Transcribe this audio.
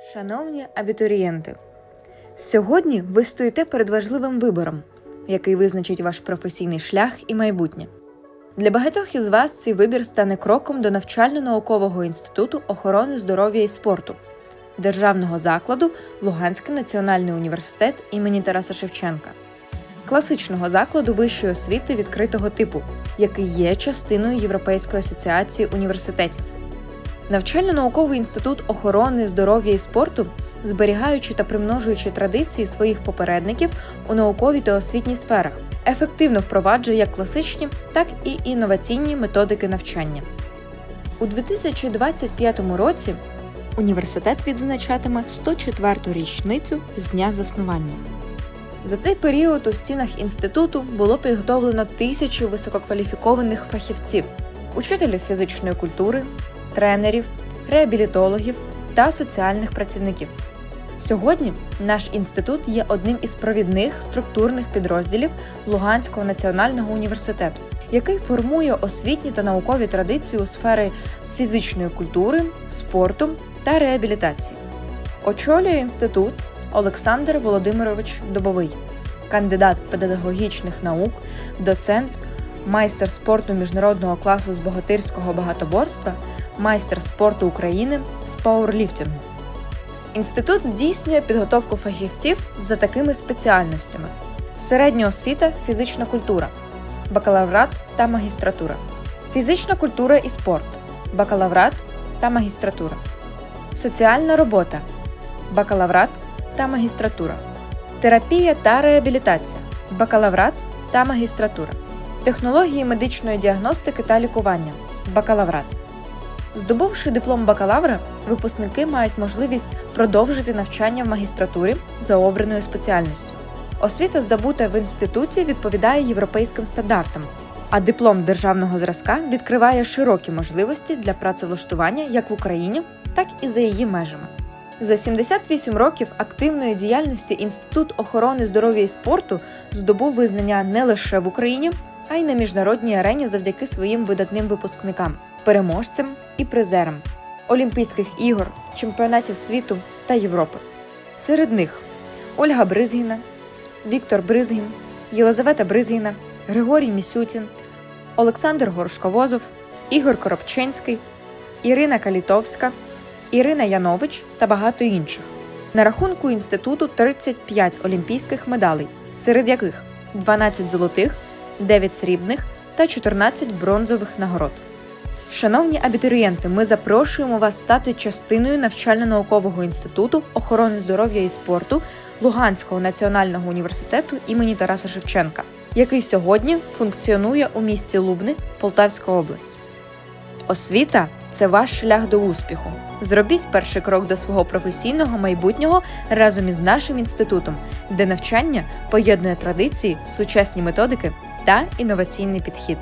Шановні абітурієнти, сьогодні ви стоїте перед важливим вибором, який визначить ваш професійний шлях і майбутнє. Для багатьох із вас цей вибір стане кроком до навчально-наукового інституту охорони здоров'я і спорту, державного закладу Луганський національний університет імені Тараса Шевченка, класичного закладу вищої освіти відкритого типу, який є частиною Європейської асоціації університетів. Навчально-науковий інститут охорони здоров'я і спорту, зберігаючи та примножуючи традиції своїх попередників у науковій та освітній сферах, ефективно впроваджує як класичні, так і інноваційні методики навчання. У 2025 році університет відзначатиме 104-ту річницю з дня заснування. За цей період у стінах інституту було підготовлено тисячі висококваліфікованих фахівців, учителів фізичної культури, тренерів, реабілітологів та соціальних працівників. Сьогодні наш інститут є одним із провідних структурних підрозділів Луганського національного університету, який формує освітні та наукові традиції у сфері фізичної культури, спорту та реабілітації. Очолює інститут Олександр Володимирович Добовий, кандидат педагогічних наук, доцент, майстер спорту міжнародного класу з богатирського багатоборства, майстер спорту України з пауерліфтингу. Інститут здійснює підготовку фахівців за такими спеціальностями: середня освіта, фізична культура, бакалаврат та магістратура, фізична культура і спорт, бакалаврат та магістратура, соціальна робота, бакалаврат та магістратура, терапія та реабілітація, бакалаврат та магістратура, технології медичної діагностики та лікування, бакалаврат. Здобувши диплом бакалавра, випускники мають можливість продовжити навчання в магістратурі за обраною спеціальністю. Освіта, здобута в інституті, відповідає європейським стандартам, а диплом державного зразка відкриває широкі можливості для працевлаштування як в Україні, так і за її межами. За 78 років активної діяльності Інститут охорони здоров'я і спорту здобув визнання не лише в Україні, а й на міжнародній арені завдяки своїм видатним випускникам, переможцям і призерам Олімпійських ігор, чемпіонатів світу та Європи. Серед них Ольга Бризгіна, Віктор Бризгін, Єлизавета Бризгіна, Григорій Місютін, Олександр Горшковозов, Ігор Коробченський, Ірина Калітовська, Ірина Янович та багато інших. На рахунку інституту 35 олімпійських медалей, серед яких 12 золотих, 9 срібних та 14 бронзових нагород. Шановні абітурієнти, ми запрошуємо вас стати частиною навчально-наукового інституту охорони здоров'я і спорту Луганського національного університету імені Тараса Шевченка, який сьогодні функціонує у місті Лубни, Полтавська область. Освіта це ваш шлях до успіху. Зробіть перший крок до свого професійного майбутнього разом із нашим інститутом, де навчання поєднує традиції, сучасні методики та інноваційний підхід.